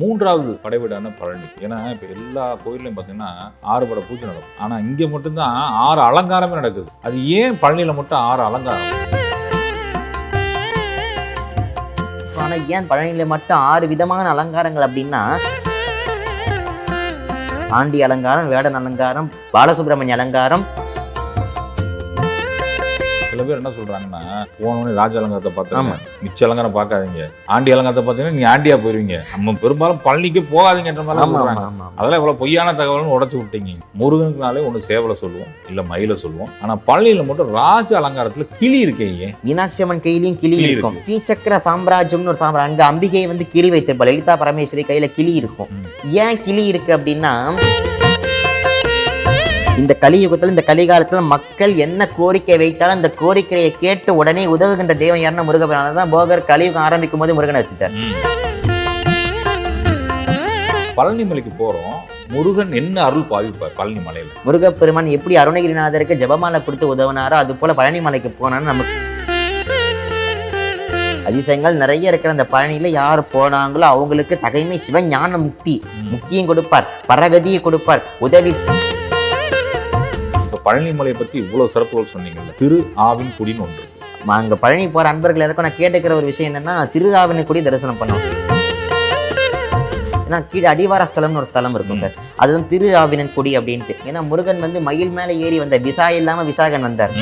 மூன்றாவது படைவீடான பழனி. ஏன்னா இப்போ எல்லா கோயில்லையும் பார்த்தீங்கன்னா ஆறு பட பூஜை நடக்கும். ஆனால் இங்கே மட்டும்தான் ஆறு அலங்காரமே நடக்குது. அது ஏன் பழனியில் மட்டும் ஆறு அலங்காரம்? ஆனால் ஏன் பழனியில் மட்டும் ஆறு விதமான அலங்காரங்கள் அப்படின்னா ஆண்டி அலங்காரம் வேடன் அலங்காரம் பாலசுப்ரமணிய அலங்காரம் சில பேர் என்ன சொல்றாங்கன்னா போனோடனே ராஜ அலங்காரத்தை பார்த்தாங்க. மிச்ச அலங்காரம் பார்க்காதீங்க. ஆண்டி அலங்காரத்தை பார்த்தீங்கன்னா நீ ஆண்டியா போயிருவீங்க. நம்ம பெரும்பாலும் பழனிக்கு போகாதீங்கன்ற மாதிரி ஆமா அதெல்லாம் இவ்வளவு பொய்யான தகவல்னு உடைச்சு விட்டீங்க. முருகனுக்குனாலே ஒன்று சேவலை சொல்லுவோம் இல்லை மயிலை சொல்லுவோம். ஆனால் பழனியில் மட்டும் ராஜ அலங்காரத்தில் கிளி இருக்கே ஏன்? மீனாட்சி அம்மன் கையிலயும் கிளி இருக்கும். ஸ்ரீசக்கர சாம்ராஜ்யம்னு ஒரு சாம்ராஜ்யம் அங்க அம்பிகை வந்து கிளி வைத்திருப்பாள். லலிதா பரமேஸ்வரி கையில கிளி இருக்கும். ஏன் கிளி இருக்கு அப்படின்னா இந்த கலியுகத்துல இந்த கலிகாலத்துல மக்கள் என்ன கோரிக்கை வைத்தாலும் அந்த கோரிக்கையை கேட்டு உடனே உதவுகின்ற தெய்வம் யாருன்னா முருகப்பெருமான். தான் போகர் கலியுகம் ஆரம்பிக்கும் போது முருகனை வச்சுட்டார். ம். பழனி மலைக்கு போறோம். முருகன் என்ன அருள் பாவிப்பார் பழனி மலையில முருகப்பெருமான் எப்படி அருணகிரிநாதருக்கு ஜெபமாலை கொடுத்து உதவுனாரோ அது போல பழனி மலைக்கு போனான்னு நமக்கு அதிசயங்கள் நிறைய இருக்கிற அந்த பழனியில யார் போனாங்களோ அவங்களுக்கு தகைமை சிவஞான முக்தி. முக்தியும் கொடுப்பார் பரகதியை கொடுப்பார் உதவி இப்ப பழனி மலையை பத்தி இவ்வளவு சிறப்புகள் சொன்னீங்கல்ல. திரு ஆவின் குடின்னு ஒன்று அங்க பழனி போற அன்பர்கள் எல்லாருக்கும் நான் கேட்டுக்கிற ஒரு விஷயம் என்னன்னா திருஆவினக்குடி தரிசனம் பண்ணோம் ஏன்னா கீழே அடிவார ஸ்தலம்னு ஒரு ஸ்தலம் இருக்கும் சார். அதுதான் திரு ஆவினன்குடி அப்படின்ட்டு. ஏன்னா முருகன் வந்து மயில் மேல ஏறி வந்த விசா இல்லாம விசாகன் வந்தார்.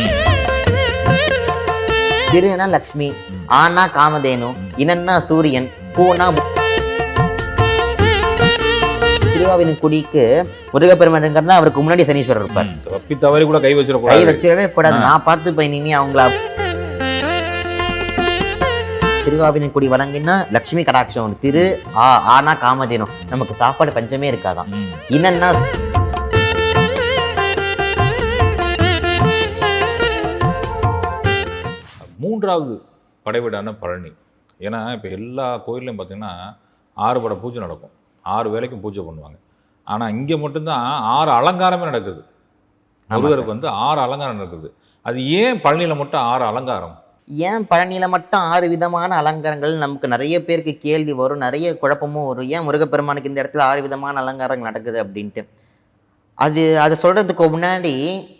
திருனா லக்ஷ்மி. ஆனா காமதேனு இனன்னா சூரியன் பூனா திருவாவின் குடிக்கு முருகப்பெருமான் இருக்கிறதா அவருக்கு முன்னாடி சனீஸ்வரர் இருப்பார். தப்பி தவறி கூட கை கை வச்சிடக்கூடாது வச்சிடவே கூடாது. நான் பார்த்து போய் நீ அவங்கள. திருவாவின் குடி வழங்கினா லட்சுமி கடாட்சம் திரு ஆ ஆனா காமதேனு. நமக்கு சாப்பாடு பஞ்சமே இருக்காதாம் ம். இனன்னா மூன்றாவது படைவீடான பழனி. ஏன்னா இப்போ எல்லா கோயில்லையும் பார்த்தீங்கன்னா ஆறு பட பூஜை நடக்கும். ஆறு வேளைக்கும் பூஜை பண்ணுவாங்க. ஆனால் இங்கே மட்டும்தான் ஆறு அலங்காரமே நடக்குது. முருகருக்கு வந்து ஆறு அலங்காரம் நடக்குது. அது ஏன் பழனியில் மட்டும் ஆறு அலங்காரம்? ஏன் பழனியில மட்டும் ஆறு விதமான அலங்காரங்கள்? நமக்கு நிறைய பேருக்கு கேள்வி வரும் நிறைய குழப்பமும் வரும். ஏன் முருகப்பெருமானுக்கு இந்த இடத்துல ஆறு விதமான அலங்காரங்கள் நடக்குது அப்படின்ட்டு. அது அதை சொல்றதுக்கு முன்னாடி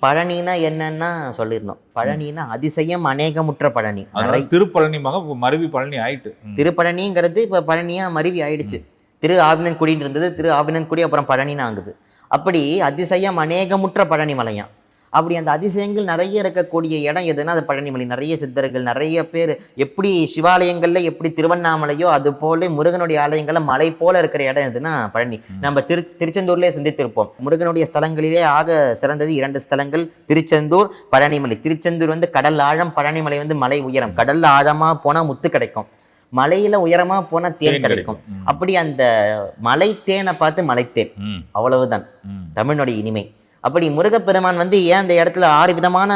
பழனினா என்னன்னா சொல்லிடணும். பழனினா அதிசயம் அநேகமுற்ற பழனி. திருப்பழனி மருவி பழனி ஆயிட்டு. திருப்பழனிங்கிறது இப்போ பழனியா மருவி ஆயிடுச்சு. திரு ஆவினன்குடின்னு இருந்தது திரு ஆவினன்குடி அப்புறம் பழனின்னு ஆகுது. அப்படி அதிசயம் அநேகமுற்ற பழனி மலையாம் அப்படி அந்த அதிசயங்கள் நிறைய இருக்கக்கூடிய இடம் எதுனா அது பழனிமலை. நிறைய சித்தர்கள் நிறைய பேர் எப்படி சிவாலயங்கள்ல எப்படி திருவண்ணாமலையோ அது போல முருகனுடைய ஆலயங்கள்ல மலை போல இருக்கிற இடம் எதுனா பழனி. நம்ம திரு திருச்செந்தூர்லேயே சிந்தித்திருப்போம். முருகனுடைய ஸ்தலங்களிலே ஆக சிறந்தது இரண்டு ஸ்தலங்கள். திருச்செந்தூர் பழனிமலை. திருச்செந்தூர் வந்து கடல் ஆழம் பழனிமலை வந்து மலை உயரம். கடல்ல ஆழமா போனா முத்து கிடைக்கும். மலையில உயரமா போனா தேன் கிடைக்கும். அப்படி அந்த மலை தேனை பார்த்து மலைத்தேன். அவ்வளவுதான். தமிழனுடைய இனிமை. அப்படி முருகப்பெருமான் வந்து ஏன் அந்த இடத்துல ஆறு விதமான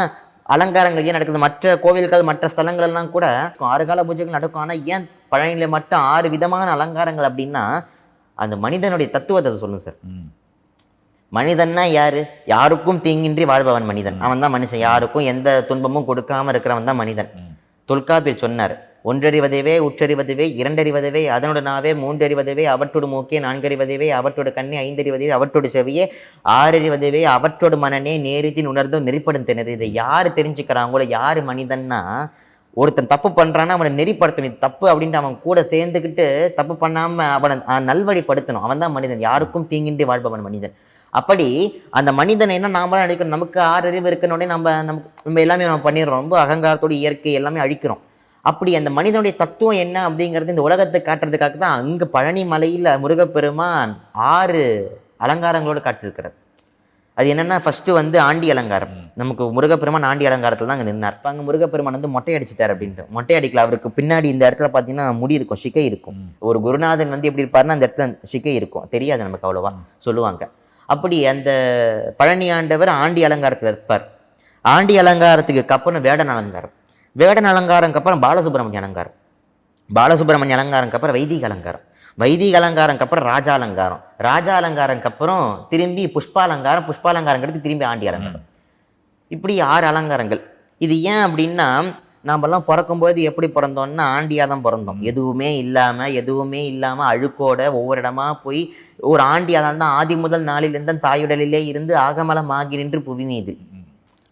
அலங்காரங்கள் ஏன் நடக்குது? மற்ற கோவில்கள் மற்ற ஸ்தலங்கள் எல்லாம் கூட ஆறு கால பூஜைகள் நடக்கும். ஆனால் ஏன் பழனியில மட்டும் ஆறு விதமான அலங்காரங்கள் அப்படின்னா அந்த மனிதனுடைய தத்துவத்தை சொல்லும் சார். மனிதன்னா யாரு? யாருக்கும் தீங்கின்றி வாழ்பவன் மனிதன். அவன் தான் மனுஷன். யாருக்கும் எந்த துன்பமும் கொடுக்காம இருக்கிறவன் தான் மனிதன். தொல்காப்பியர் சொன்னார் ஒன்றறிவதுவே உற்றறிவதுவே இரண்டறிவதுவே அதனுடனாவே மூன்றறிவதுவே அவற்றோடு மூக்கே நான்கறிவதுவே அவற்றோடு கண்ணே ஐந்தறிவதுவே அவற்றோடு செவியே ஆறறிவதுவே அவற்றோடு மனநே நேரித்தின் உணர்ந்தும் நெறிப்படும் தினது. இதை யார் தெரிஞ்சுக்கிறாங்களோ யார் மனிதன்னா ஒருத்தன் தப்பு பண்ணுறான்னா அவனை நெறிப்படுத்தணும். இது தப்பு அப்படின்ட்டு அவன் கூட சேர்ந்துக்கிட்டு தப்பு பண்ணாமல் அவனை நல்வழிப்படுத்தணும். அவன் தான் மனிதன். யாருக்கும் தீங்கின்றி வாழ்பவன் மனிதன். அப்படி அந்த மனிதனை என்ன நாமளாக அழிக்கிறோம் நமக்கு ஆறு அறிவு நம்ம நமக்கு நம்ம எல்லாமே நம்ம பண்ணிடுறோம். ரொம்ப அகங்காரத்தோட இயற்கை எல்லாமே அழிக்கிறோம். அப்படி அந்த மனிதனுடைய தத்துவம் என்ன அப்படிங்கிறது இந்த உலகத்தை காட்டுறதுக்காக தான் அங்க பழனி மலையில முருகப்பெருமான் ஆறு அலங்காரங்களோடு காட்டிருக்கிறார் அது என்னன்னா ஃபர்ஸ்ட் வந்து ஆண்டி அலங்காரம். நமக்கு முருகப்பெருமான் ஆண்டி அலங்காரத்தில் தான் அங்கே நின்னார். இப்போ அங்கே முருகப்பெருமான் வந்து மொட்டை அடிச்சிட்டார் அப்படின்ட்டு. மொட்டை அடிக்கல. அவருக்கு பின்னாடி இந்த இடத்துல பார்த்தீங்கன்னா முடி இருக்கும் சிகை இருக்கும். ஒரு குருநாதன் வந்து எப்படி இருப்பாருன்னா அந்த இடத்துல சிகை இருக்கும். தெரியாது நமக்கு அவ்வளோவா. சொல்லுவாங்க. அப்படி அந்த பழனி ஆண்டவர் ஆண்டி அலங்காரத்தில் இருப்பார். ஆண்டி அலங்காரத்துக்கு அப்புறம் வேடன் அலங்காரம். வேடன் அலங்காரம்க்கு அப்புறம் பாலசுப்ரமணிய அலங்காரம். பாலசுப்ரமணிய அலங்காரம்க்கு அப்புறம் வைதிக அலங்காரம். வைதிக அலங்காரம்க்கு அப்புறம் ராஜா அலங்காரம். ராஜா அலங்காரம்க்கு அப்புறம் திரும்பி புஷ்பாலங்காரம் புஷ்பாலங்காரங்கிறது திரும்பி ஆண்டி அலங்காரம். இப்படி ஆறு அலங்காரங்கள். இது ஏன் அப்படின்னா நாமெல்லாம் பிறக்கும்போது எப்படி பிறந்தோம்னா ஆண்டியாக தான் பிறந்தோம். எதுவுமே இல்லாமல் எதுவுமே இல்லாமல் அழுக்கோட ஒவ்வொரு இடமா போய் ஒரு ஆண்டியாக தான் ஆதி முதல் நாளிலிருந்து தாயுடலிலே இருந்து ஆகமலமாகி ஆகி நின்று புவி மீது.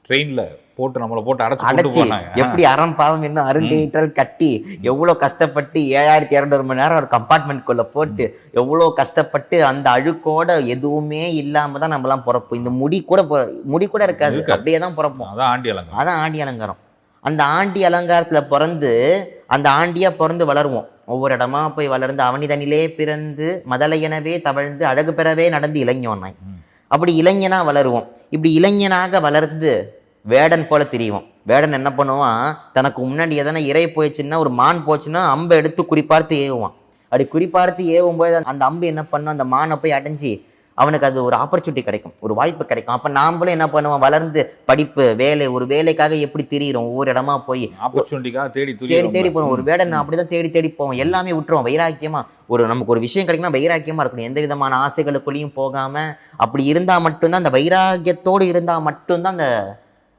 ட்ரெயினில் போட்டு நம்மளை போட்டு அடைச்சு அடைச்சி எப்படி அறம் பாவம் இன்னும் அருந்தீற்றல் கட்டி எவ்வளோ கஷ்டப்பட்டு ஏழாயிரத்தி இரநூறு மணி நேரம் ஒரு கம்பார்ட்மெண்ட்குள்ள போட்டு எவ்வளோ கஷ்டப்பட்டு அந்த அழுக்கோட எதுவுமே இல்லாம தான் நம்மலாம் பிறப்போம். இந்த முடி கூட முடி கூட இருக்காது. இருக்காது. அப்படியே தான் பிறப்போம். அதான் ஆண்டி அலங்காரம். அதான் ஆண்டி அலங்காரம். அந்த ஆண்டி அலங்காரத்துல பிறந்து அந்த ஆண்டியா பிறந்து வளருவோம். ஒவ்வொரு இடமா போய் வளர்ந்து அவனிதனிலே பிறந்து மதலையனவே தவழ்ந்து அழகு பெறவே நடந்து இளைஞனாய். அப்படி இளைஞனா வளருவோம். இப்படி இளைஞனாக வளர்ந்து வேடன் போல திரிவோம் வேடன் என்ன பண்ணுவான்? தனக்கு முன்னாடி எதனா இறை போயிடுச்சுன்னா ஒரு மான் போச்சுன்னா அம்பை எடுத்து குறிப்பார்த்து ஏவுவான். அப்படி குறிப்பார்த்து ஏவும்போது அந்த அம்பு என்ன பண்ணும்? அந்த மானை போய் அடைஞ்சு அவனுக்கு அது ஒரு ஆப்பர்ச்சுனிட்டி கிடைக்கும். ஒரு வாய்ப்பு கிடைக்கும். அப்போ நாமளும் என்ன பண்ணுவோம்? வளர்ந்து படிப்பு வேலை ஒரு வேலைக்காக எப்படி திரியிறோம்? ஒவ்வொரு இடமா போய் ஆப்பர்ச்சுனிட்டிக்காக தேடி தேடி தேடி போறோம். ஒரு வேடன் அப்படிதான் தேடி தேடி போவோம். எல்லாமே விட்டுருவோம். வைராக்கியமா ஒரு நமக்கு ஒரு விஷயம் கிடைக்குன்னா வைராக்கியமா இருக்கணும். எந்த விதமான ஆசைகளுக்குள்ளேயும் போகாம அப்படி இருந்தா மட்டும்தான் அந்த வைராக்கியத்தோடு இருந்தா மட்டும்தான் அந்த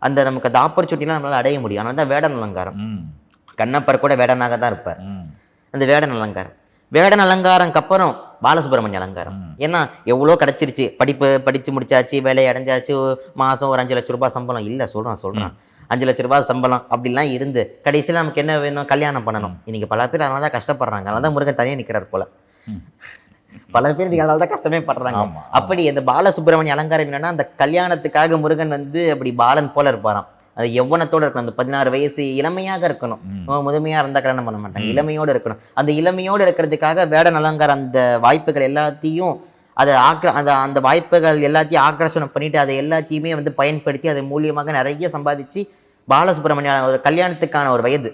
அந்த நமக்கு அந்த ஆப்பர்ச்சுனிட்டிலாம் நம்மளால அடைய முடியும். அதனால தான் வேடன் அலங்காரம். கண்ணப்பர் கூட வேடனாக தான் இருப்பார். அந்த வேடன் அலங்காரம். வேடன் அலங்காரம்க்கு அப்புறம் பாலசுப்ரமணிய அலங்காரம். ஏன்னா எவ்வளோ கிடைச்சிருச்சு. படிப்பு படிச்சு முடிச்சாச்சு வேலையை அடைஞ்சாச்சு மாசம் ஒரு அஞ்சு லட்ச ரூபாய் சம்பளம். இல்லை சொல்றான் சொல்றான். அஞ்சு லட்ச ரூபாய் சம்பளம் அப்படிலாம் இருந்து கடைசியில் நமக்கு என்ன வேணும்? கல்யாணம் பண்ணணும். இன்னைக்கு பல பேர் அதனால தான் கஷ்டப்படுறாங்க. அதனால தான் முருகன் தனியாக நிற்கிறார் போல. பல பேர் அதனால தான் கஷ்டமே படுறாங்க. அப்படி அந்த பாலசுப்ரமணிய அலங்காரம் என்னன்னா அந்த கல்யாணத்துக்காக முருகன் வந்து அப்படி பாலன் போல இருப்பாராம். அது எவ்வனத்தோட இருக்கணும். அந்த பதினாறு வயசு இளமையாக இருக்கணும். ம். அவன் முதுமையா இருந்தா கல்யாணம் பண்ண மாட்டாங்க. இளமையோடு இருக்கணும். அந்த இளமையோடு இருக்கிறதுக்காக வேடன் அலங்காரம் அந்த வாய்ப்புகள் எல்லாத்தையும் அதை ஆக்ர அந்த அந்த வாய்ப்புகள் எல்லாத்தையும் ஆக்ரஷனம் பண்ணிட்டு அதை எல்லாத்தையுமே வந்து பயன்படுத்தி அதன் மூலியமாக நிறைய சம்பாதிச்சு பாலசுப்ரமணிய ஒரு கல்யாணத்துக்கான ஒரு வயது.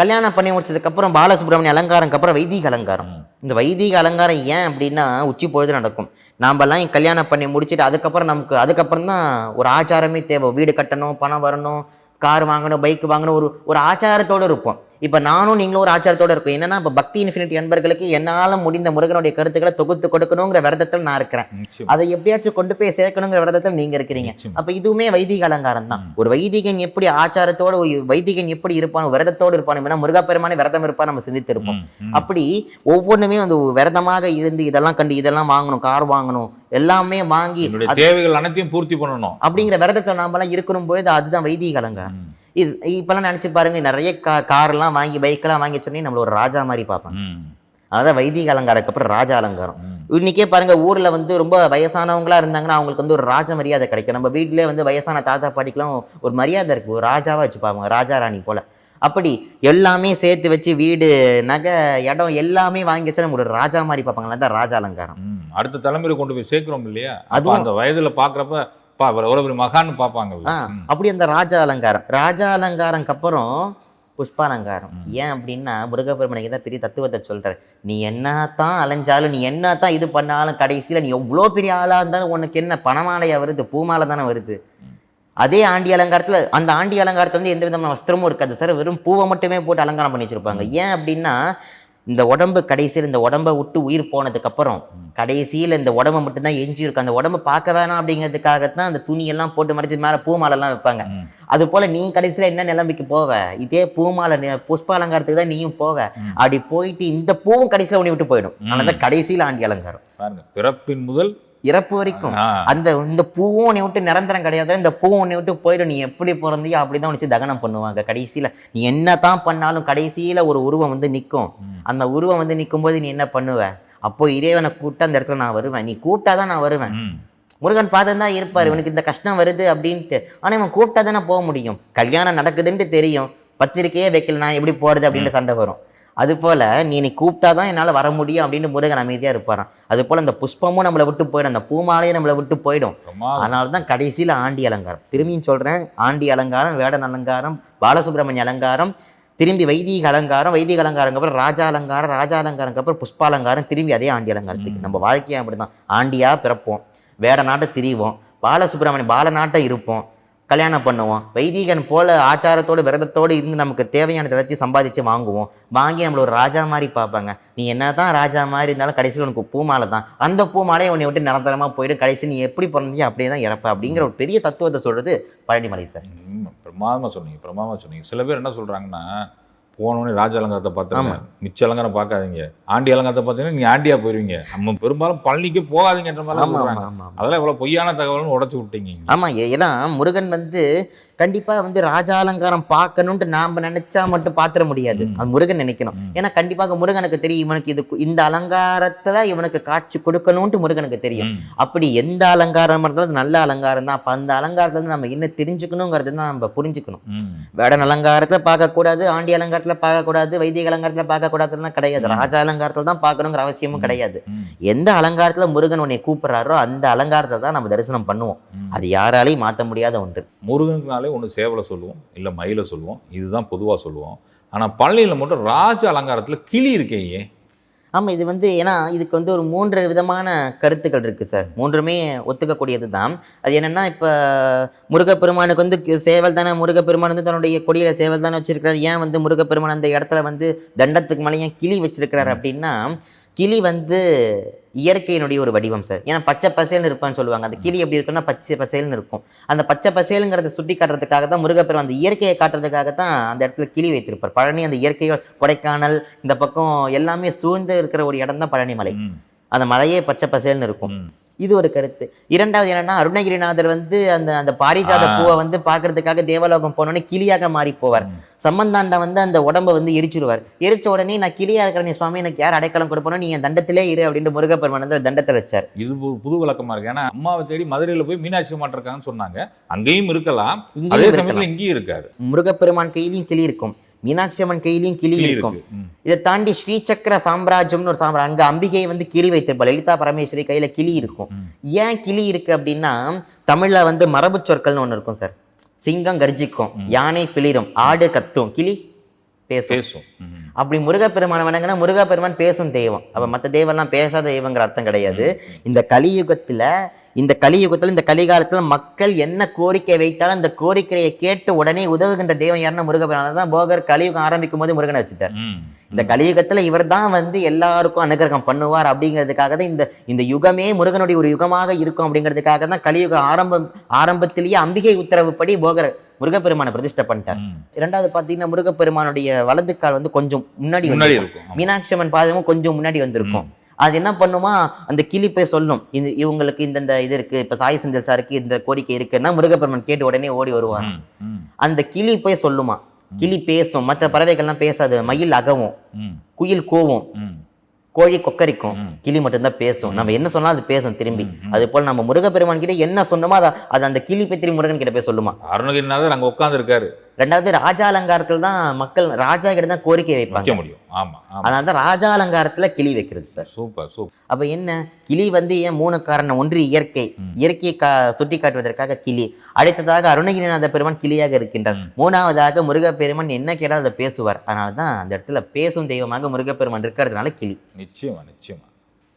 கல்யாணம் பண்ணி முடிச்சதுக்கப்புறம் பாலசுப்ரமணிய அலங்காரம்க்கு அப்புறம் வைதீக அலங்காரம். இந்த வைதீக அலங்காரம் ஏன் அப்படின்னா உச்சி பொழுது நடக்கும். நாமெல்லாம் கல்யாணம் பண்ணி முடிச்சுட்டு அதுக்கப்புறம் நமக்கு அதுக்கப்புறம் தான் ஒரு ஆச்சாரமே தேவை. வீடு கட்டணும் பணம் வரணும் கார் வாங்கணும் பைக் வாங்கணும் ஒரு ஒரு ஆச்சாரத்தோடு இருப்போம். இப்போ நானும் நீங்களும் ஒரு ஆச்சாரத்தோடு இருக்கும். என்னன்னா இப்போ பக்தி இன்ஃபினிட்டி அன்பர்களுக்கு என்னால் முடிந்த முருகனுடைய கருத்துக்களை தொகுத்து கொடுக்கணுங்கிற விரதத்தில் நான் இருக்கிறேன். அதை எப்படியாச்சும் கொண்டு போய் சேர்க்கணுங்கிற விரதத்தில் நீங்க இருக்கிறீங்க. அப்ப இதுவுமே வைதிக அலங்காரம் தான். ஒரு வைதிகன் எப்படி ஆச்சாரத்தோட வைதிகன் எப்படி இருப்பான் விரதத்தோடு இருப்பான் ஏன்னா முருகப்பெருமானே விரதம் இருப்பான் நம்ம சிந்தித்து இருப்போம் ம், ம். அப்படி ஒவ்வொன்றுமே அந்த விரதமாக இருந்து இதெல்லாம் கண்டு இதெல்லாம் வாங்கணும் கார் வாங்கணும் எல்லாமே வாங்கி தேவைகள் அனைத்தையும் பூர்த்தி பண்ணணும். அப்படிங்கிற விரதத்தை நாமெல்லாம் இருக்கணும் பொழுது அதுதான் வைதிக அலங்காரம். இது இப்பெல்லாம் நினைச்சு பாருங்க நிறைய கா கார்லாம் வாங்கி பைக்கெல்லாம் வாங்கி சொன்னே நம்மள ஒரு ராஜா மாதிரி பார்ப்பாங்க. அதான் வைதிக அலங்காரத்துக்கு அப்புறம் ராஜா அலங்காரம். இன்னைக்கே பாருங்க ஊர்ல வந்து ரொம்ப வயசானவங்களா இருந்தாங்கன்னா அவங்களுக்கு வந்து ஒரு ராஜ மரியாதை கிடைக்கும். நம்ம வீட்டிலே வந்து வயசான தாத்தா பாட்டிக்கெல்லாம் ஒரு மரியாதை இருக்கு. ஒரு ராஜாவா வச்சுப்பாங்க ராஜா ராணி போல. அப்படி எல்லாமே சேர்த்து வச்சு வீடு நகை இடம் எல்லாமே வாங்கி வச்சா நம்ம ஒரு ராஜா மாதிரி பார்ப்பாங்களா தான் ராஜா அலங்காரம். அடுத்த தலைமுறை கொண்டு போய் சேர்க்கிறோம் இல்லையா? அதுவும் அந்த வயதுல பாக்குறப்ப பா இவர் மகான்னு பார்ப்பாங்க. அப்படி அந்த ராஜா அலங்காரம். ராஜா அலங்காரம்க்கு அப்புறம் புஷ்பாலங்காரம். ஏன் அப்படின்னா முருகப்பெருமனுக்கு தான் பெரிய தத்துவத்தை சொல்றாரு. நீ என்னத்தான் அலைஞ்சாலும் நீ என்னத்தான் இது பண்ணாலும் கடைசியில நீ எவ்வளோ பெரிய ஆளா இருந்தாலும் உனக்கு என்ன பணமாலையா வருது? பூமாலை தானே வருது. அதே ஆண்டி அலங்காரத்துல அந்த ஆண்டி அலங்காரத்துல வந்து எந்த விதமான வஸ்திரமும் இருக்காது. சார் வெறும் பூவை மட்டுமே போட்டு அலங்காரம் பண்ணி வச்சிருப்பாங்க. ஏன் அப்படின்னா இந்த உடம்பு கடைசியில் இந்த உடம்பை விட்டு உயிர் போனதுக்கு அப்புறம் ம். கடைசியில் இந்த உடம்பு மட்டும்தான் எஞ்சி இருக்கும் அந்த உடம்பு பார்க்க வேணாம் அப்படிங்கிறதுக்காகத்தான் அந்த துணியெல்லாம் போட்டு மறைச்சு மேலே பூமாலைலாம் வைப்பாங்க. அது போல நீ கடைசியில் என்ன நிலைமைக்கு போவ இதே பூமாலை புஷ்ப அலங்காரத்துக்கு தான் நீயும் போவ. அப்படி போயிட்டு இந்த பூவும் கடைசியில் உன்னை விட்டு போயிடும். அதனால தான் கடைசியில் ஆண்டி அலங்காரம் பாருங்க பிறப்பின் முதல் இறப்பு வரைக்கும். அந்த இந்த பூவும் உன்னை விட்டு நிரந்தரம் கிடையாது. இந்த பூவும் உன்னை விட்டு போயிடும். நீ எப்படி பிறந்தியோ அப்படிதான் வச்சு தகனம் பண்ணுவாங்க கடைசியில. நீ என்னதான் பண்ணாலும் கடைசியில ஒரு உருவம் வந்து நிற்கும். அந்த உருவம் வந்து நிற்கும்போது நீ என்ன பண்ணுவ? அப்போ இறைவனை கூப்பிட்டு அந்த இடத்துல நான் வருவேன். நீ கூப்பிட்டாதான் நான் வருவேன். முருகன் பார்த்து தான் இருப்பார் இவனுக்கு இந்த கஷ்டம் வருது அப்படின்ட்டு. ஆனால் இவன் கூப்பிட்டா தானே போக முடியும். கல்யாணம் நடக்குதுன்ட்டு தெரியும். பத்திரிக்கையே வைக்கல. நான் எப்படி போகிறது அப்படின்ட்டு சண்டை வரும். அது போல நீ நீ கூப்பிட்டா தான் என்னால் வர முடியும் அப்படின்னு முருகன் அமைதியாக இருப்பாராம். அது போல அந்த புஷ்பமும் நம்மளை விட்டு போயிடும். அந்த பூமாலையும் நம்மளை விட்டு போயிடும். அதனால தான் கடைசியில் ஆண்டி அலங்காரம். திரும்பியும் சொல்கிறேன் ஆண்டி அலங்காரம் வேடன் அலங்காரம் பாலசுப்ரமணிய அலங்காரம் திரும்பி வைதீக அலங்காரம் வைதீக அலங்காரம் அப்புறம் ராஜா அலங்காரம் ராஜா அலங்காரம் அப்புறம் புஷ்பாலங்காரம் திரும்பி அதே ஆண்டி அலங்காரத்துக்கு. நம்ம வாழ்க்கையை அப்படிதான். ஆண்டியா பிறப்போம். வேட நாட்டை திரிவோம். பாலசுப்ரமணிய பால நாட்டை இருப்போம். கல்யாணம் பண்ணுவோம். வைதீகன் போல ஆச்சாரத்தோடு விரதத்தோடு இருந்து நமக்கு தேவையான எல்லாத்தையும் சம்பாதிச்சு வாங்குவோம். வாங்கி நம்மள ஒரு ராஜா மாதிரி பார்ப்பாங்க. நீ என்ன தான் ராஜா மாதிரி இருந்தாலும் கடைசியில் உனக்கு பூமாலை தான். அந்த பூமாலையை உன்னை விட்டு நிரந்தரமாக போயிடும் கடைசி நீ எப்படி பிறந்தியோ அப்படியே தான் இறப்ப அப்படிங்கிற ஒரு பெரிய தத்துவத்தை சொல்கிறது பழனிமலை சார். ம். சொன்னீங்க பிரமாதமாக சொன்னீங்க. சில பேர் என்ன சொல்கிறாங்கன்னா போனோடனே ராஜ அலங்காரத்தை பார்த்துருங்க. மிச்ச அலங்காரம் பார்க்காதீங்க. ஆண்டி அலங்காரத்தை பார்த்தீங்கன்னா நீங்க ஆண்டியா போயிருவீங்க. நம்ம பெரும்பாலும் பழனிக்கே போகாதீங்கன்ற மாதிரி அதெல்லாம் இவ்வளவு பொய்யான தகவல்னு உடைச்சு விட்டீங்க இங்க. ஆமா ஏ- ஏன்னா முருகன் வந்து கண்டிப்பா வந்து ராஜாலங்காரம் பார்க்கணும்ட்டு நாம நினைச்சா மட்டும் பாத்திர முடியாது. அது முருகன் நினைக்கணும். ஏன்னா கண்டிப்பாக முருகனுக்கு தெரியும் இவனுக்கு இது இந்த அலங்காரத்துல இவனுக்கு காட்சி கொடுக்கணும்ட்டு முருகனுக்கு தெரியும். அப்படி எந்த அலங்காரம் இருந்தாலும் அது நல்ல அலங்காரம் தான் அப்ப அந்த அலங்காரத்துல இருந்து நம்ம என்ன தெரிஞ்சுக்கணுங்கிறது தான் நம்ம புரிஞ்சுக்கணும். வேடன் அலங்காரத்துல பார்க்கக்கூடாது ஆண்டி அலங்காரத்துல பார்க்கக்கூடாது வைதிக அலங்காரத்துல பார்க்கக்கூடாதுலாம் கிடையாது. ராஜா அலங்காரத்துல தான் பார்க்கணுங்கிற அவசியமும் கிடையாது. எந்த அலங்காரத்துல முருகன் உன்னை கூப்பிடுறாரோ அந்த அலங்காரத்தை தான் நம்ம தரிசனம் பண்ணுவோம். அது யாராலையும் மாற்ற முடியாத ஒன்று முருகனுக்குனாலே ஒன்று சேவலை சொல்லுவோம் இல்லை மயிலை சொல்லுவோம் இதுதான் பொதுவாக சொல்லுவோம். ஆனால் பழனியில் மட்டும் ராஜ அலங்காரத்தில் கிளி இருக்கேன் ஏன்? ஆமாம் இது வந்து ஏன்னா இதுக்கு வந்து ஒரு மூன்று விதமான கருத்துக்கள் இருக்குது சார். மூன்றுமே ஒத்துக்கக்கூடியது தான் அது என்னென்னா இப்போ முருகப்பெருமானுக்கு வந்து சேவல் தானே முருகப்பெருமான் வந்து தன்னுடைய கொடியில் சேவல் தானே வச்சுருக்கிறார். ஏன் வந்து முருகப்பெருமான் அந்த இடத்துல வந்து தண்டத்துக்கு மேலே ஏன் கிளி வச்சுருக்கிறார் அப்படின்னா கிளி வந்து இயற்கையினுடைய ஒரு வடிவம் சார் ஏன்னா பச்சை பசேல்னு இருப்பான்னு சொல்லுவாங்க. அந்த கிளி எப்படி இருக்குன்னா பச்சை பசேல்னு இருக்கும். அந்த பச்சை பசேலுங்கிறத சுட்டி காட்டுறதுக்காக தான் முருகப்பெருமான் அந்த இயற்கையை காட்டுறதுக்காக தான் அந்த இடத்துல கிளி வைத்திருப்பார். பழனி அந்த இயற்கையோ கொடைக்கானல் இந்த பக்கம் எல்லாமே சூழ்ந்து இருக்கிற ஒரு இடம் தான் பழனி மலை. அந்த மலையே பச்சை பசேல்னு இருக்கும். இது ஒரு கருத்து. இரண்டாவது என்னன்னா அருணகிரிநாதர் வந்து அந்த அந்த பாரிஜாத. பூவை வந்து பார்க்கறதுக்காக தேவலோகம் போனோடனே கிளியாக மாறி போவார். சம்பந்தாண்ட வந்து அந்த உடம்ப வந்து எரிச்சிருவார். எரிச்ச உடனே நான் கிளியா இருக்கிறேன் சுவாமி எனக்கு யார் அடைக்கலம் கொடுப்பனோ நீ என் தண்டத்திலே இரு அப்படின்ட்டு முருகப்பெருமான் வந்து தண்டத்தை வச்சார். இது புது விளக்கமா இருக்கு. ஏன்னா அம்மாவை தேடி மதுரையில் போய் மீனாட்சி அம்மா இருக்காங்கன்னு சொன்னாங்க. அங்கேயும் இருக்கலாம். அதே. சமயத்தில் இங்கேயும் இருக்காரு. முருகப்பெருமான் கையிலையும் கிளி இருக்கும். மீனாட்சி அம்மன் கையிலையும் கிளி இருக்கும். இதை தாண்டி ஸ்ரீசக்கர சாம்ராஜ்யம்னு ஒரு சாம்ரா அங்க அம்பிகை வந்து கிளி வைத்திருப்பாள். லலிதா பரமேஸ்வரி கையில கிளி இருக்கும். ஏன் கிளி இருக்கு அப்படின்னா தமிழ்ல வந்து மரபு சொற்கள்னு ஒண்ணு இருக்கும் சார். சிங்கம் கர்ஜிக்கும். யானை பிளிரும் ஆடு கத்தும் கிளி பேசும். அப்படி முருகப்பெருமான் வணங்கினா முருகப்பெருமான் பேசும் தெய்வம். அப்ப மத்த தெய்வம்லாம் பேசாத தெய்வங்கிற அர்த்தம் கிடையாது. இந்த கலியுகத்துல இந்த கலியுகத்துல இந்த கலிகாலத்துல மக்கள் என்ன கோரிக்கை வைத்தாலும் அந்த கோரிக்கையை கேட்டு உடனே உதவுகின்ற தெய்வம் யாருன்னா முருகப்பெருமான் தான் போகர் கலியுகம் ஆரம்பிக்கும் போது முருகனை வச்சுட்டார். இந்த கலியுகத்துல இவர் தான் வந்து எல்லாருக்கும் அனுகிரகம் பண்ணுவார் அப்படிங்கிறதுக்காக தான் இந்த இந்த யுகமே முருகனுடைய ஒரு யுகமாக இருக்கும் அப்படிங்கிறதுக்காக தான் கலியுக ஆரம்பம் ஆரம்பத்திலேயே அம்பிகை உத்தரவுப்படி போகர் முருகப்பெருமானை பிரதிஷ்டை பண்ணிட்டார். இரண்டாவது பார்த்தீங்கன்னா முருகப்பெருமானுடைய வலது கால் வந்து கொஞ்சம் முன்னாடி முன்னாடி. இருக்கும். மீனாட்சி அம்மன் பாதமும் கொஞ்சம் முன்னாடி வந்திருக்கும் அது என்ன பண்ணுமா? அந்த கிளி போய் சொல்லும். இது இவங்களுக்கு இந்தந்த இது இருக்கு. இப்ப சாய் செந்தில் சாருக்கு இந்த கோரிக்கை இருக்குன்னா முருகப்பெருமான் கேட்டு உடனே ஓடி. ம். அந்த கிளி போய் சொல்லுமா. கிளி பேசும். மற்ற பறவைகள்லாம் பேசாது. மயில் அகவும். குயில் கோவும். கோழி கொக்கரிக்கும். கிளி மட்டும்தான் பேசும். நம்ம என்ன சொன்னாலும் அது பேசும் திரும்பி. அது போல நம்ம முருகப்பெருமான் கிட்ட என்ன சொன்னோமோ அதை அது அந்த கிளி போய் திரும்பி முருகன் கிட்ட போய் சொல்லுமா. அருணகிரிநாதர் அங்க உட்கார்ந்து இருக்காரு ரெண்டாவது ராஜா அலங்காரத்துல தான் மக்கள் ராஜா கிட்ட தான் கோரிக்கை வைப்பாங்க. முடியும். ஆமா ஆமா. அதனால தான் ராஜா அலங்காரத்துல கிளி வைக்கிறது சார். Super super. அப்ப என்ன? கிளி வந்து ஏன் மூணு காரணம் ஒன்று இயற்கை. இயற்கையை கா சுட்டி காட்டுவதற்காக கிளி. அடுத்ததாக அருணகிரிநாத பெருமான் கிளியாக இருக்கின்றார். மூணாவதாக முருகப்பெருமான் என்ன கேட்டாலும் அதை பேசுவார். அதனால தான் அந்த இடத்துல பேசும் தெய்வமாக முருகப்பெருமான் இருக்கிறதுனால கிளி. நிச்சயமா நிச்சயமா.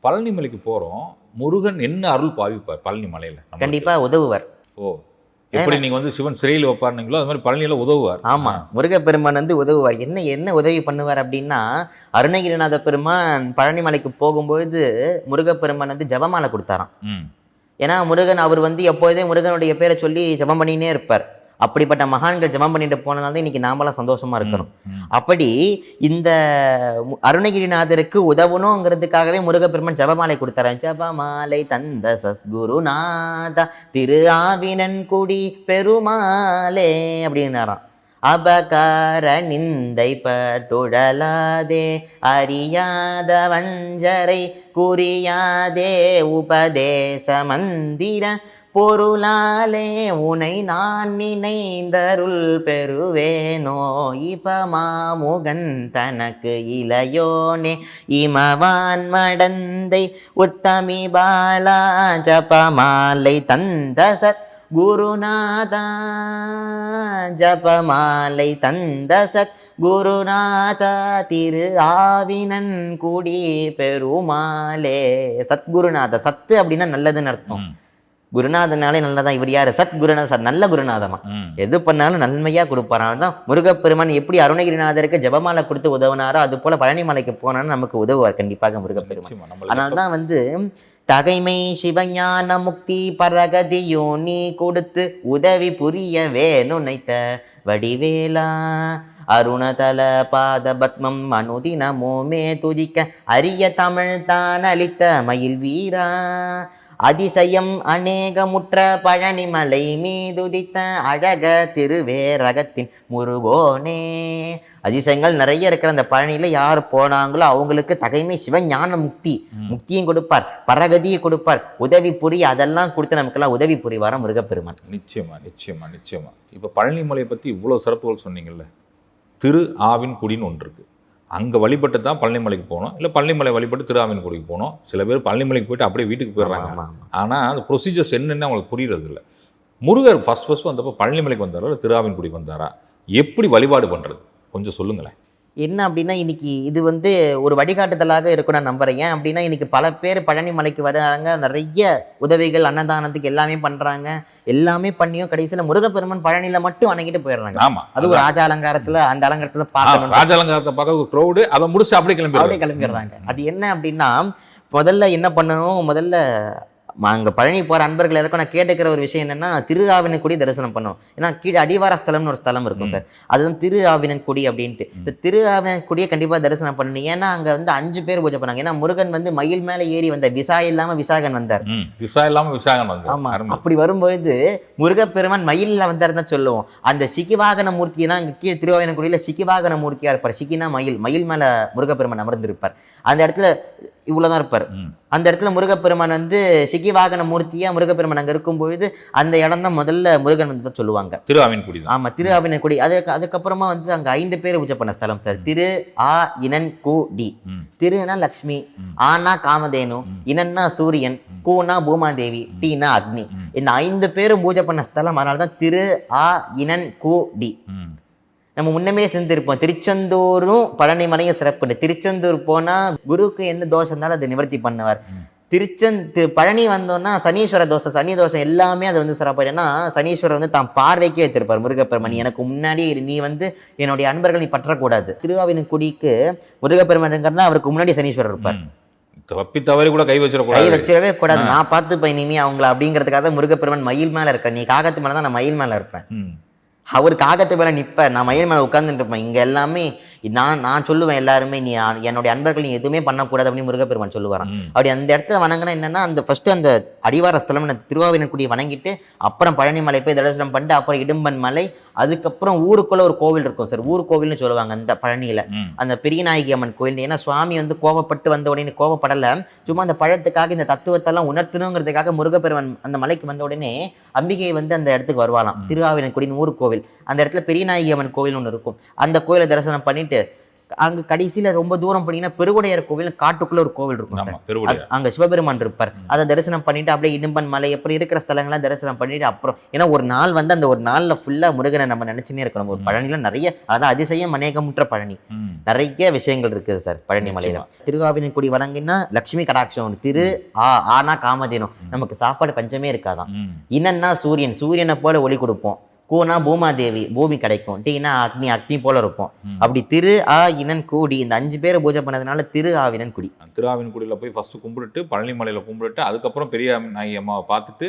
பழனி மலைக்கு போறோம். முருகன் என்ன அருள் பாவிப்பார் பழனி மலையில நம்மளுக்கு? கண்டிப்பா உதவுவார். ஓ. எப்படி நீங்க வந்து சிவன் சிறையில் வைப்பாருனீங்களோ அது மாதிரி பழனியில உதவுவார். ஆமா முருகப்பெருமான் வந்து உதவுவார். என்ன என்ன உதவி பண்ணுவார் அப்படின்னா அருணகிரிநாத பெருமான் பழனிமலைக்கு போகும்பொழுது முருகப்பெருமான் வந்து ஜபமாலை கொடுத்தாராம். ஏன்னா முருகன் அவர் வந்து எப்பொழுதே முருகனுடைய பேரை சொல்லி ஜெபம் பண்ணினே இருப்பார். அப்படிப்பட்ட மகான்கள் ஜெபம் பண்ணிட்டு போனதால தான் இன்னைக்கு நாமெல்லாம் சந்தோஷமா இருக்கணும் ம். அப்படி இந்த அருணகிரிநாதருக்கு உதவணுங்கிறதுக்காகவே முருகப்பெருமான் ஜபமாலை கொடுத்தாரு ஜபமாலை தந்த சத்குருநாதா திரு ஆவினன்குடி பெருமாளே அப்படின்னாராம். அபகார நிந்தை பட்டுழலாதே அறியாத வஞ்சரை குறியாதே உபதேச மந்திர பொருளாலே உனை நான் நினைந்தருள் பெறுவேனோ? இபமாமுகன் தனக்கு இளையோனே இமவான் மடந்தை உத்தமி பாலா ஜபமாலை தந்த சத் குருநாதா ஜபமாலை தந்த சத் குருநாதா திரு ஆவினன் குடி பெருமாலே சத்குருநாத சத்து அப்படின்னா நல்லதுன்னு அர்த்தம். குருநாதனாலே நல்லதான் இவர் யாரு? சத் குருநாத சார் நல்ல குருநாதமா. எது பண்ணாலும் நன்மையா கொடுப்பாரு. தான் முருகப்பெருமான் எப்படி அருணகிரிநாதருக்கு ஜெபமாலை கொடுத்து உதவுனாரோ அது போல பழனிமலைக்கு போனாலும் நமக்கு உதவுவார் கண்டிப்பாக முருகப்பெருமான். அதனால தான் வந்து தகைமை சிவஞான முக்தி பரகதியோ நீ கொடுத்து உதவி புரிய வேணுனைத்த வடிவேலா. அருணதல பாத பத்மம் அனுதினமோமே துதிக்க அரிய தமிழ் தான் அளித்த மயில் வீரா. அதிசயம் அநேகமுற்ற பழனிமலை மீதுதித்த அழக திருவேரகத்தின் முருகோனே. அதிசயங்கள் நிறைய இருக்கிற அந்த பழனியில யார் போனாங்களோ அவங்களுக்கு தகைமை சிவஞான முக்தி முக்தியும் கொடுப்பார் பரகதியை கொடுப்பார் உதவி புரிய அதெல்லாம் கொடுத்து நமக்கெல்லாம் உதவி புரிவார முருகப்பெருமான். நிச்சயமா நிச்சயமா நிச்சயமா. இப்போ பழனிமலையை பற்றி இவ்வளோ சிறப்புகள் சொன்னீங்கல்ல. திரு ஆவின் குடின்னு ஒன்று இருக்கு. அங்கே வழிபட்டு தான் பழனிமலைக்கு போகணும் இல்லை பழனிமலை வழிபட்டு திரு ஆவின் குடிக்கு போகணும் சில பேர் பழனிமலைக்கு போயிட்டு அப்படியே வீட்டுக்கு போயிடுறாங்க. ஆனால் அந்த ப்ரொசீஜர்ஸ் என்னென்னு அவங்களுக்கு புரியுறது இல்லை. முருகர் ஃபர்ஸ்ட் ஃபர்ஸ்ட் வந்தப்போ பழனிமலைக்கு வந்தாரா? இல்லை திருஆவின்குடிக்கு வந்தாரா? எப்படி வழிபாடு பண்ணுறது கொஞ்சம் சொல்லுங்களேன். என்ன அப்படின்னா இன்னைக்கு இது வந்து ஒரு வழிகாட்டுதலாக இருக்கும் நான் நம்புறேன். ஏன் அப்படின்னா இன்னைக்கு பல பேர் பழனி மலைக்கு வராங்க. நிறைய உதவிகள் அன்னதானத்துக்கு எல்லாமே பண்றாங்க. எல்லாமே பண்ணியும் கடைசியில முருகப்பெருமான் பழனியில மட்டும் வணங்கிட்டு போயிடுறாங்க. ஆமாம் அது ஒரு ராஜ அலங்காரத்துல அந்த அலங்காரத்துல ஆ, பார்க்கணும் ராஜாலங்காரத்தை பார்க்க ஒரு க்ரௌடு அதை முடிச்சு அப்படியே கிளம்பி அப்படியே கிளம்பிடுறாங்க. அது என்ன அப்படின்னா முதல்ல என்ன பண்ணணும்? முதல்ல அங்க பழனி போற அன்பர்கள் எல்லாருக்கும் நான் கேட்டுக்கிற ஒரு விஷயம் என்னன்னா திரு ஆவினக்குடி தரிசனம் பண்ணணும் ஏன்னா கீழே அடிவார ஸ்தலம்னு ஒரு ஸ்தலம் இருக்கும் சார். அதுதான் திரு ஆவினன்குடி அப்படின்ட்டு. இந்த திரு ஆவினன்குடியை கண்டிப்பா தரிசனம் பண்ணணும். ஏன்னா அங்க வந்து அஞ்சு பேர் பூஜை பண்ணாங்க. ஏன்னா முருகன் வந்து மயில் மேல ஏறி வந்த விசா இல்லாம விசாகன் வந்தார். விசா இல்லாமல் விசாகன் வந்து ஆமா. அருமை. அப்படி வரும்பொழுது முருகப்பெருமான் மயிலில் வந்தாருன்னு தான் சொல்லுவோம். அந்த சிக்கிவாகன மூர்த்தினா இங்க கீழே திருவாயனக்குடியில சிக்கிவாகன மூர்த்தியா இருப்பார். சிக்கினா மயில். மயில் மேல முருகப்பெருமான் அமர்ந்திருப்பார். அந்த இடத்துல இவ்வளவுதான் இருப்பார். அந்த இடத்துல முருகப்பெருமான் வந்து சிக்கிவாகன மூர்த்தியா முருகப்பெருமான் அங்க இருக்கும் பொழுது அந்த இடம் தான் முதல்ல முருகன் வந்து சொல்லுவாங்க. திருஆவின்குடி தான். ஆமா திரு ஆவினக்குடி அதுக்கு அதுக்கப்புறமா வந்து அங்க ஐந்து பேர் பூஜை பண்ண ஸ்தலம் சார். திரு ஆ இனன் கு டி. திருனா லக்ஷ்மி. ஆனா காமதேனு. இனன்னா சூரியன் கூனா பூமாதேவி டீனா அக்னி. இந்த ஐந்து பேரும் பூஜை பண்ண ஸ்தலம். அதனால தான் திரு ஆ இனன் கு டி. நம்ம முன்னமே செஞ்சிருப்போம் திருச்செந்தூரும் பழனிமலையும் சிறப்பு திருச்செந்தூர் போனா குருவுக்கு என்ன தோஷம் இருந்தாலும் அதை நிவர்த்தி பண்ணுவார். திருச்செந் திரு- பழனி வந்தோம்னா சனீஸ்வர தோஷம் சனி தோஷம் எல்லாமே அது வந்து சிறப்பு ஏன்னா சனீஸ்வரர் வந்து தான் பார்வைக்கே வைத்திருப்பார் முருகப்பெருமான். நீ எனக்கு முன்னாடி நீ வந்து என்னுடைய அன்பர்கள் நீ பற்றக்கூடாது. திருவாவின் குடிக்கு முருகப்பெருமான் அவருக்கு முன்னாடி சனீஸ்வரர் இருப்பார். தப்பி தவறி கூட கை கை வச்சிடக்கூடாது வச்சிடவே கூடாது. நான் பார்த்துப்பேன் இனிமே அவங்கள அப்படிங்கிறதுக்காக முருகப்பெருமான் மயில் மேல இருக்க நீ காகத்து மேல தான் நான் மயில் மேல இருப்பேன். அவர் காகத்து மேல நிப்ப நான் மயில் மேல உட்கார்ந்துட்டு இருப்பேன். இங்க எல்லாமே நான் நான் சொல்லுவேன் எல்லாருமே நீ என்னுடைய அன்பர்கள் நீ எதுவுமே பண்ணக்கூடாது அப்படின்னு முருகப்பெருமான் சொல்லுவாராம். ம். அப்படி அந்த இடத்துல வணங்கினா என்னன்னா அந்த ஃபர்ஸ்ட் அந்த அடிவார ஸ்தலம் திருவாவினக்குடி வணங்கிட்டு அப்புறம் பழனிமலை போய் தரிசனம் பண்ணிட்டு அப்புறம் இடும்பன் மலை அதுக்கப்புறம் ஊருக்குள்ள ஒரு கோவில் இருக்கும் சார். ஊர் கோவில்னு சொல்லுவாங்க அந்த பழனியில. அந்த பெரியநாயகி அம்மன் கோயில் ஏன்னா சுவாமி வந்து கோபப்பட்டு வந்த உடனே கோபப்படல சும்மா அந்த பழத்துக்காக இந்த தத்துவத்தெல்லாம் உணர்த்தணுங்கிறதுக்காக முருகப்பெருமான் அந்த மலைக்கு வந்த உடனே அம்பிகை வந்து அந்த இடத்துக்கு வருவாளாம். திருவாவினக்குடின்னு ஊர் கோவில் அந்த இடத்துல பெரியநாயகி அம்மன் கோவில் ஒன்று இருக்கும். அந்த கோயிலை தரிசனம் பண்ணிட்டு அங்க கடைசியில ரொம்ப தூரம் போனீங்கன்னா பெருவுடையார் கோவில் காட்டுக்குள்ள ஒரு கோவில் இருக்கும் சார். அங்க- சிவபெருமான் இருப்பார். அதை தரிசனம் பண்ணிட்டு அப்படியே இடும்பன் மலை எப்படி இருக்கிற ஸ்தலங்கள்லாம் தரிசனம் பண்ணிட்டு அப்புறம் ஏன்னா ஒரு நாள் வந்து அந்த ஒரு நாள்ல ஃபுல்லா முருகனை நம்ம நினைச்சுனே இருக்கணும். ஒரு பழனில நிறைய அதான் அதிசயம் அநேகமுற்ற பழனி. நிறைய விஷயங்கள் இருக்குது சார் பழனி மலையில. திருவாவினக்குடி வணங்கினா லட்சுமி கடாட்சம் திரு ஆ ஆனா காமதேனம் நமக்கு சாப்பாடு பஞ்சமே இருக்காதாம் ம். இனன்னா சூரியன் சூரியனை போல ஒளி கொடுப்போம். கூனா பூமாதேவி பூமி கிடைக்கும். டீனா அக்னி அக்னி போல இருப்போம். ம். அப்படி திரு ஆ இனன் கூடி இந்த அஞ்சு பேரை பூஜை பண்ணதுனால திரு ஆவினன் குடி. திருஆவின்குடியில் போய் ஃபஸ்ட்டு கும்பிட்டுட்டு பழனிமலையில் கும்பிட்டுட்டு அதுக்கப்புறம் பெரிய நாயகி அம்மாவை பார்த்துட்டு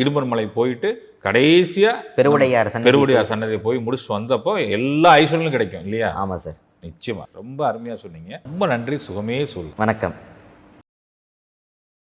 இடும்பன் மலை போயிட்டு கடைசியாக பெருவுடையார். பெருவுடையார் சன்னதியை போய் முடிச்சுட்டு வந்தப்போ எல்லா ஐஸ்வர்யங்களும் கிடைக்கும் இல்லையா? ஆமா சார். நிச்சயமா. ரொம்ப அருமையாக சொன்னீங்க. ரொம்ப நன்றி. சுகமே சொல் வணக்கம்.